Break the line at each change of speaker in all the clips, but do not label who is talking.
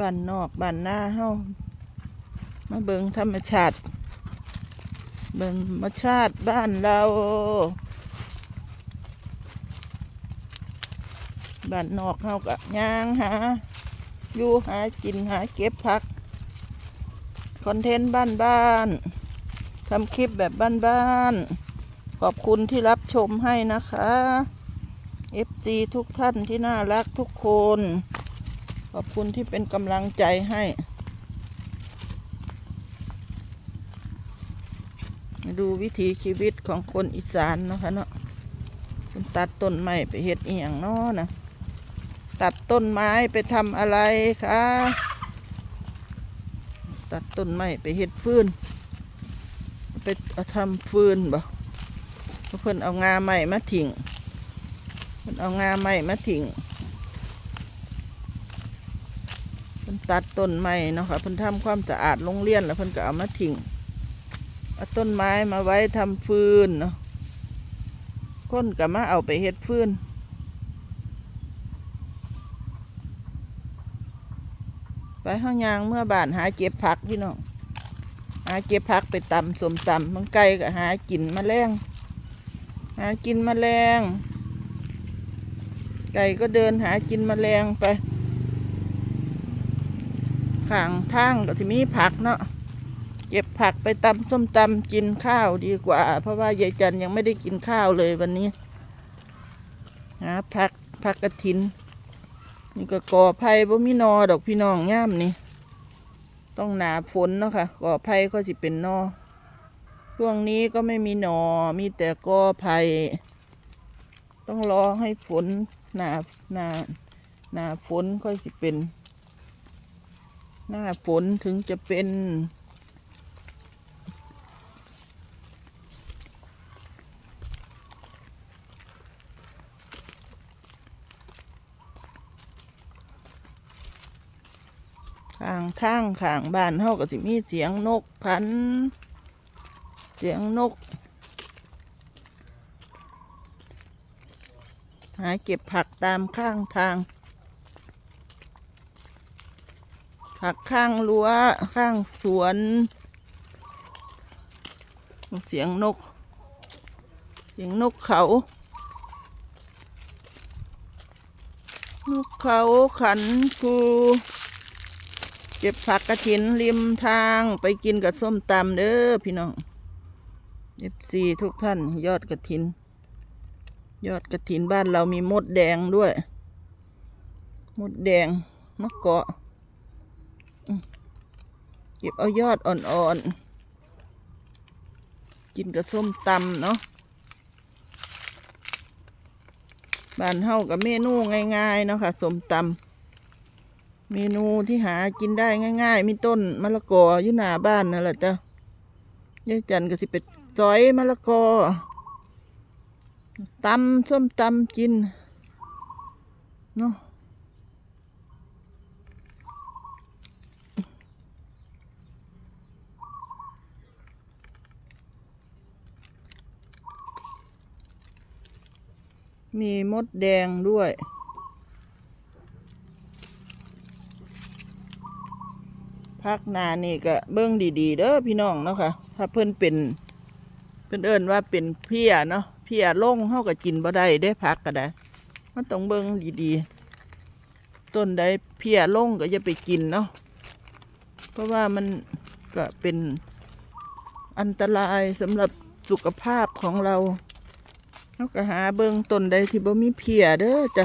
บ้านนอกบ้านหน้าเฮามาเบิงธรรมชาติ เบิงธรรมชาติบ้านเรา บ้านนอกเฮากะย่างหา อยู่หากินหาเก็บผัก คอนเทนต์บ้านบ้านทำคลิปแบบบ้านๆ ขอบคุณที่รับชมให้นะคะ FC ทุกท่านที่น่ารักทุกคน ขอบคุณที่เป็นกำลังใจให้ดูวิถีชีวิตของคนอีสานเนาะคะเนาะเป็นตัดต้นไม้ไปเฮ็ดเอียงเนาะนะตัดต้นไม้ไปทำอะไรคะตัดต้นไม้ไปเฮ็ดฟืนไปเอาทำฟืนบ่เพิ่อนเอางาไม้มาทิ้งเพิ่นเอางาไม้มาทิ้งเพิ่น ตัดต้นไม้เนาะค่ะเพิ่นทำความสะอาดโรงเรียนแล้วเพิ่นก็เอามาทิ้งเอาต้นไม้มาไว้ทำฟืนเนาะคนก็มาเอาไปเฮ็ดฟืนไปห้างยางเมื่อบ้านหาเก็บผักพี่น้องหาเก็บผักไปตำสมตำมันไก่ก็หากินมแมลงหากินมแมลงไก่ก็เดินหากินมแมลงไป ข้างทางก็จะมีผักเนาะเก็บผักไปตำส้มตำกินข้าวดีกว่า เพราะว่ายายจันยังไม่ได้กินข้าวเลยวันนี้หาผักผักกระถิน นี่ก็ก่อไผ่บ่มีหนอดอกพี่น้องย่ามนี่ต้องหนาฝนเนาะค่ะก่อไผ่ก็สิเป็นหนอช่วงนี้ก็ไม่มีหนอมีแต่ก่อไผ่ต้องรอให้ฝนหนาหนาหนาฝนค่อยสิเป็น หน้าฝนถึงจะเป็น ข้างทางข้างบ้านเฮาก็สิมีเสียงนกขัน เสียงนก หาเก็บผักตามข้างทาง ผักข้างรั้วข้างสวน เสียงนก เสียงนกเขา นกเขาขันครูเก็บผักกระถินริมทางไปกินกับส้มตำเด้อพี่น้องเอฟซีทุกท่านยอดกระถิน ยอดกระถินบ้านเรามีมดแดงด้วย มดแดงมะเกาะอืม เก็บเอายอดอ่อนๆ กินกับส้มตำเนาะบ้านเฮากับเมนูง่ายๆ เนาะค่ะส้มตำเมนูที่หากินได้ง่าย ๆ มีต้นมะละกออยู่หน้าบ้านนั่นแหละจ้ะยายจันก็สิเป็ดซอยมะละกอตำส้มตำกินเนาะ มีมดแดงด้วย พักนานี่ก็เบิ้งดีๆเด้อพี่น้องเนาะค่ะ ถ้าเพิ่นเป็นเพิ่นเอิ้นว่าเป็นเพียเนาะเพียล่งเฮาก็กินบ่ได้ได้พักก็ได้ มันต้องเบิ้งดีๆ ต้นใดเพียล่งก็อย่าไปกินเนาะเพราะว่ามันก็เป็นอันตรายสำหรับสุขภาพของเรา เฮาก็หาเบิ้งต้นใดที่บ่มีเพียเด้อจ้ะ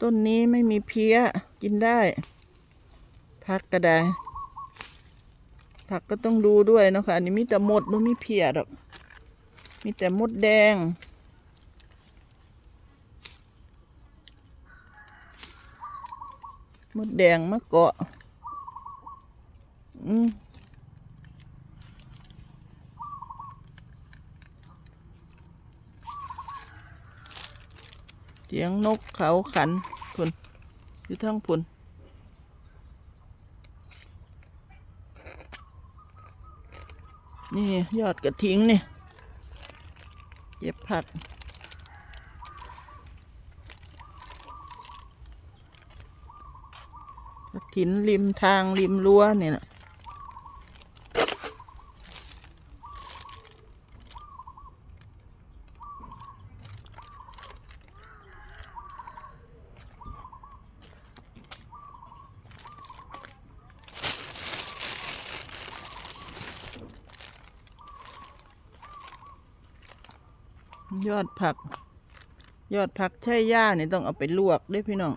ต้นนี้ไม่มีเพียกินได้ ผักก็ได้ ผักก็ต้องดูด้วยนะคะอันนี้มีแต่หมดไม่มีเพียดอก มีแต่มดแดงมดแดงมะเกาะ อืม สียงนกเขาขันพุ่นอยู่ทั้งพุ่นนี่ยอดกระทิ้งนี่เก็บผักกระถินริมทางริมรั้วเนี่ยนะ ยอดผัก ยอดผักใช่ย่าเนี่ยต้องเอาไปลวกเด้พี่น้อง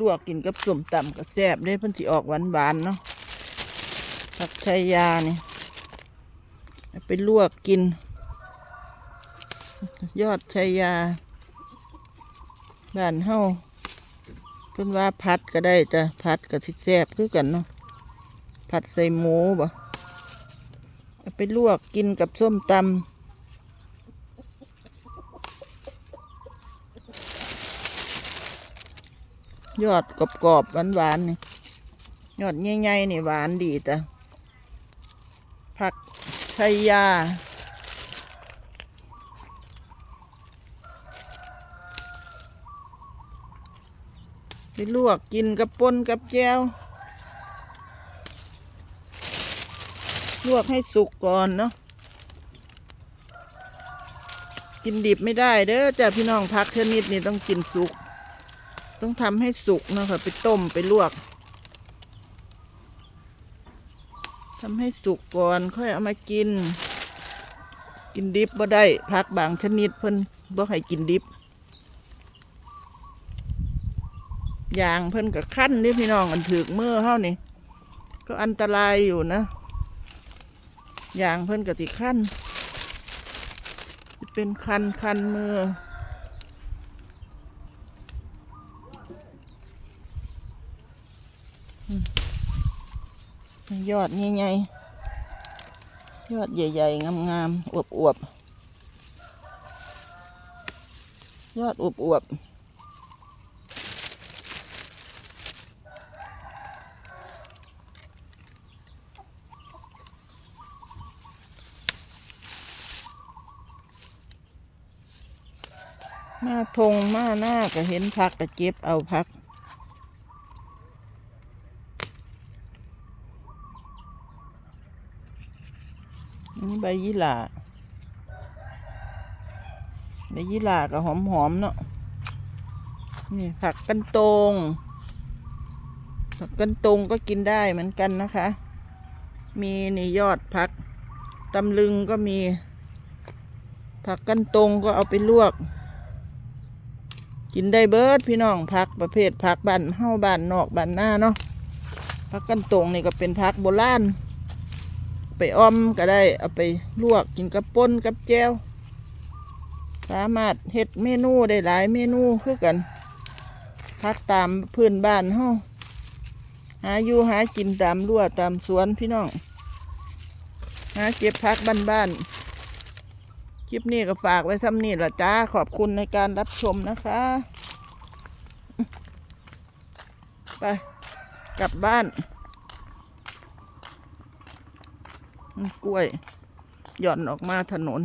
ลวกกินกับส้มตำกับแซ่บเด้เพิ่นสิออกหวานๆเนาะ ผักไชยาเนี่เอาไปลวกกิน ยอดไชยาบ้านเฮาเพิ่นว่าพัดก็ได้จ้ะพัดกับสิแซ่บคือกันเนาะผัดใส่หมูบ่เอาไปลวกกินกับส้มตำ ยอดกรอบๆหวานๆนี่ยอดใหญ่ๆนี่หวานดีจ้ะผักไชยยาไปลวกกินกับป่นกับแจวลวกให้สุกก่อนเนาะกินดิบไม่ได้เด้อจ้ะพี่น้องพักเทนิดนี่ต้องกินสุก ต้องทำให้สุกนะค่ะไปต้มไปลวกทำให้สุกก่อนค่อยเอามากิน กินดิบบ่ได้พักบางชนิดเพิ่นบ่ให้กินดิบอย่างเพิ่นกับขั้นนี่พี่น้องอันถือกมือเฮานี่ก็อันตรายอยู่นะอย่างเพิ่นกับสิขั้นเป็นคันคันมือ ยอดใหญ่ๆยอดใหญ่ๆ งามๆอวบๆ ยอดอวบๆมาทงมาหน้าก็เห็นพักก็เก็บเอาพัก ใบยี่หร่าใบยี่หร่าก็หอมๆเนาะนี่ผักกันตรงผักกันตรงก็กินได้เหมือนกันนะคะ มีนี่ยอดผักตำลึงก็มี ผักกันตรงก็เอาไปลวก กินได้เบิดพี่น้องผักประเภทผักบ้านเฮาบ้านนอกบ้านหน้าเนาะผักกันตรงนี่ก็เป็นผักโบราณ ไปอ้อมก็ได้ เอาไปลวกกินกับป่นกับแจวสามารถเฮ็ดเมนูได้หลายเมนูคือกันพักตามพื้นบ้านเฮาหาอยู่หากินตามรั้วตามสวนพี่น้องหาเก็บพักบ้านๆคลิปนี้ก็ฝากไว้ซ้ำนี่ละจ้าขอบคุณในการรับชมนะคะ ไป กลับบ้าน อืม กล้วย หย่อนออกมาถนน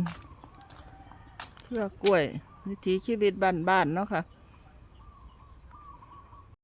เพื่อกล้วย วิถีชีวิตบ้านๆเนาะค่ะ